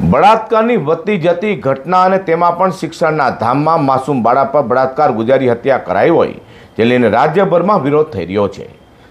બળાત્કારની વધતી જતી ઘટના અને તેમાં પણ શિક્ષણના ધામમાં માસૂમ બાળા પર બળાત્કાર ગુજારી હત્યા કરાઈ હોય, જે લઈને રાજ્યભરમાં વિરોધ થઈ રહ્યો છે.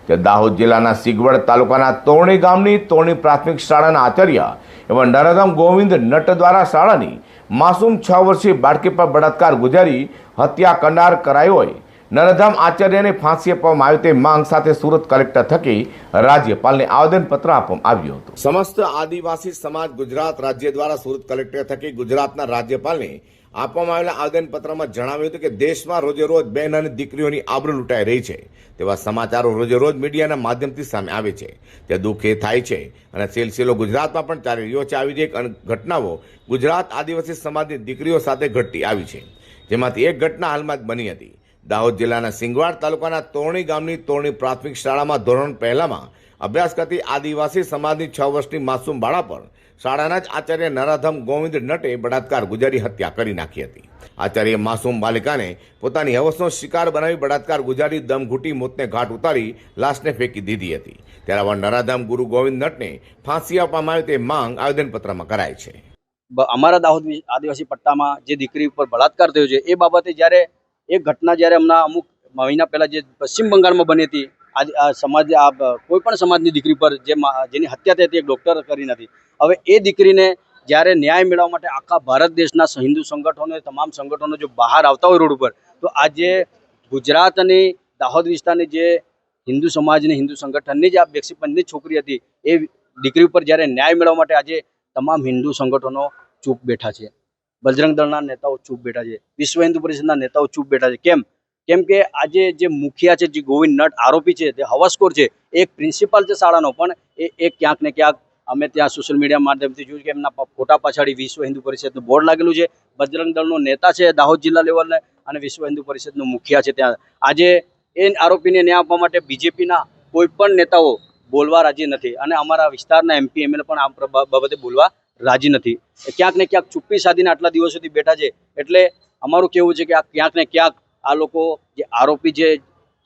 તે દાહોદ જિલ્લાના સિગવડ તાલુકાના તોરણી ગામની તોરણી પ્રાથમિક શાળાના આચાર્ય એવા નરદમ ગોવિંદ નટ દ્વારા શાળાની માસૂમ છ વર્ષીય બાળકી પર બળાત્કાર ગુજારી હત્યા કરનાર કરાઈ હોય નરધામ આચાર્યને ફાંસી આપવામાં આવે તે માંગ સાથે સુરત કલેક્ટર થકી રાજ્યપાલને આવેદનપત્ર આપવામાં આવ્યું હતું. સમસ્ત આદિવાસી સમાજ ગુજરાત રાજ્ય દ્વારા સુરત કલેક્ટર થકી ગુજરાતના રાજ્યપાલને આપવામાં આવેલા આવેદનપત્રમાં જણાવ્યું હતું કે દેશમાં રોજે રોજ બહેન અને દીકરીઓની આબરૂ લૂંટાઈ રહી છે. તેવા સમાચારો રોજે રોજ મીડિયાના માધ્યમથી સામે આવે છે. તે દુઃખ એ થાય છે અને સિલસિલો ગુજરાતમાં પણ ચાલી રહ્યો છે. આવી જ એક ઘટનાઓ ગુજરાત આદિવાસી સમાજની દીકરીઓ સાથે ઘટતી આવી છે. જેમાંથી એક ઘટના હાલમાં જ બની હતી. દાહોદ જિલ્લાના સિંગવાડ તાલુકાના તોરણી ગામની તોરણી પ્રાથમિક શાળામાં ધોરણ પહેલામાં અભ્યાસ કરતી આદિવાસી સમાજની છ વર્ષની માસૂમ બાળા પર શાળાના જ આચાર્ય નરાધમ ગોવિંદ નટે બળાત્કાર ગુજારી હત્યા કરી નાખી હતી. આચાર્ય માસૂમ બાલિકાને પોતાની હવસનો શિકાર બનાવી બળાત્કાર ગુજારી દમ ઘૂંટી મોતને ઘાટ ઉતારી લાશને ફેંકી દીધી હતી. ત્યારે આવા નરાધમ ગુરુ ગોવિંદ નટને ફાંસી આપવામાં આવે તે માંગ આવેદનપત્રમાં કરાય છે. અમારા દાહોદ આદિવાસી પટ્ટામાં જે દીકરી ઉપર બળાત્કાર થયો છે, એ બાબતે જ્યારે એક ઘટના જ્યારે હમણાં અમુક મહિના પહેલાં જે પશ્ચિમ બંગાળમાં બની હતી આ સમાજ, આ કોઈપણ કોઈ પણ સમાજની દીકરી પર જે જેની હત્યા થઈ હતી, એક ડૉક્ટર કરી નથી. હવે એ દીકરીને જ્યારે ન્યાય મેળવવા માટે આખા ભારત દેશના હિન્દુ સંગઠનો તમામ સંગઠનો જો બહાર આવતા હોય રોડ ઉપર, તો આજે ગુજરાત અને દાહોદ વિસ્તારની જે હિન્દુ સમાજની, હિન્દુ સંગઠનની જે આ પંચની છોકરી હતી, એ દીકરી ઉપર જ્યારે ન્યાય મેળવવા માટે આજે તમામ હિન્દુ સંગઠનો ચૂપ બેઠા છે. બજરંગ દળના નેતાઓ ચૂપ બેઠા છે. વિશ્વ હિન્દુ પરિષદના નેતાઓ ચૂપ બેઠા છે. કેમ? કેમ કે આજે જે મુખિયા છે, જે ગોવિંદ નટ આરોપી છે તે હવસખોર છે એક પ્રિન્સિપાલ છે શાળાનો, પણ એ એક ક્યાંક ને ક્યાંક અમે ત્યાં સોશિયલ મીડિયા માધ્યમથી જોયું કે એમના ફોટા પછાડી વિશ્વ હિન્દુ પરિષદનું બોર્ડ લાગેલું છે. બજરંગ દળનો નેતા છે દાહોદ જિલ્લા લેવલને અને વિશ્વ હિન્દુ પરિષદનો મુખિયા છે ત્યાં. આજે એ આરોપીને ન્યાય આપવા માટે બીજેપીના કોઈ પણ નેતાઓ બોલવા રાજી નથી. અને અમારા વિસ્તારના એમપી એમએલએ પણ આ બાબતે બોલવા રાજી નથી. ક્યાંક ને ક્યાંક ચુપ્પી સાધીને આટલા દિવસોથી બેઠા છે. એટલે અમારું કહેવું છે કે આ ક્યાંક ને ક્યાંક આ લોકો જે આરોપી છે,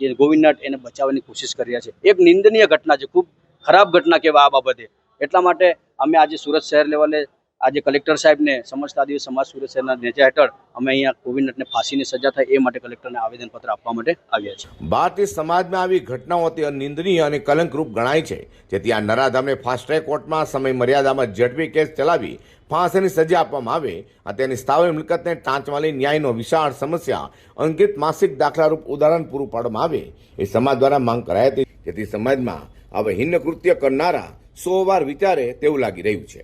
જે ગોવિંદ એને બચાવવાની કોશિશ કરી રહ્યા છે. એક નિંદનીય ઘટના છે. ખૂબ ખરાબ ઘટના કહેવાય આ બાબતે. એટલા માટે અમે આજે સુરત શહેર લેવલે આજે કલેક્ટર સાહેબને સમસ્ત આદિવાસી સમાજ સુરત શહેરના નેજા હેઠળ અમે અહીંયા ગોવિંદ ફાંસીની સજા થાય એ માટે કલેક્ટરને આવેદનપત્ર આપવા માટે આવ્યા છે ભારતીય સમાજમાં આવી ઘટનાઓ અતિ નિંદનીય અને કલંકરૂપ ગણાય છે, જેથી આ નરાધામને ફાસ્ટ ટ્રેક કોર્ટમાં સમય મર્યાદામાં ઝડપી કેસ ચલાવી ફાંસીની સજા આપવામાં આવે. અને તેની સ્થાવર મિલકતને ટાંચમાં લઈ ન્યાયનો વિશાળ સમસ્યા અંકિત માસિક દાખલારૂપ ઉદાહરણ પૂરું પાડવામાં આવે. એ સમાજ દ્વારા માંગ કરાઈ હતી, જેથી સમાજમાં હવે હિન્ન કૃત્ય કરનારા સો વાર વિચારે તેવું લાગી રહ્યું છે.